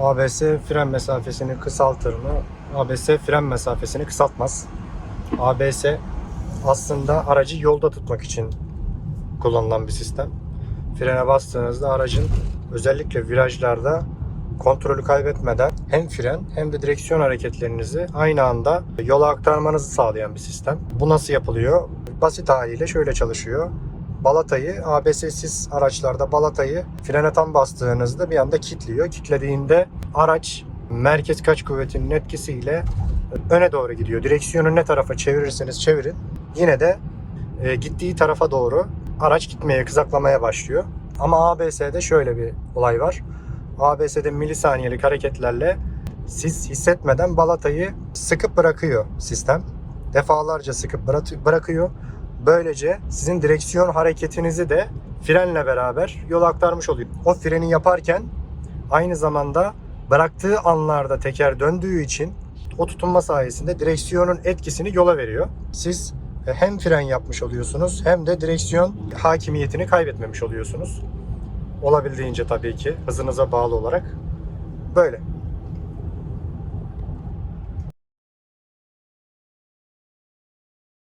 ABS fren mesafesini kısaltır mı? ABS fren mesafesini kısaltmaz. ABS aslında aracı yolda tutmak için kullanılan bir sistem. Frene bastığınızda aracın özellikle virajlarda kontrolü kaybetmeden hem fren hem de direksiyon hareketlerinizi aynı anda yola aktarmanızı sağlayan bir sistem. Bu nasıl yapılıyor? Basit haliyle şöyle çalışıyor. Balatayı ABS'siz araçlarda balatayı frene tam bastığınızda bir anda kilitliyor. Kilitlediğinde araç merkez kaç kuvvetinin etkisiyle öne doğru gidiyor. Direksiyonu ne tarafa çevirirseniz çevirin yine de e, gittiği tarafa doğru araç gitmeye, kızaklamaya başlıyor. Ama ABS'de şöyle bir olay var. ABS'de milisaniyelik hareketlerle siz hissetmeden balatayı sıkıp bırakıyor sistem. Defalarca sıkıp bırakıyor. Böylece sizin direksiyon hareketinizi de frenle beraber yola aktarmış oluyor. O freni yaparken aynı zamanda bıraktığı anlarda teker döndüğü için o tutunma sayesinde direksiyonun etkisini yola veriyor. Siz e, hem fren yapmış oluyorsunuz hem de direksiyon hakimiyetini kaybetmemiş oluyorsunuz. Olabildiğince tabii ki hızınıza bağlı olarak böyle.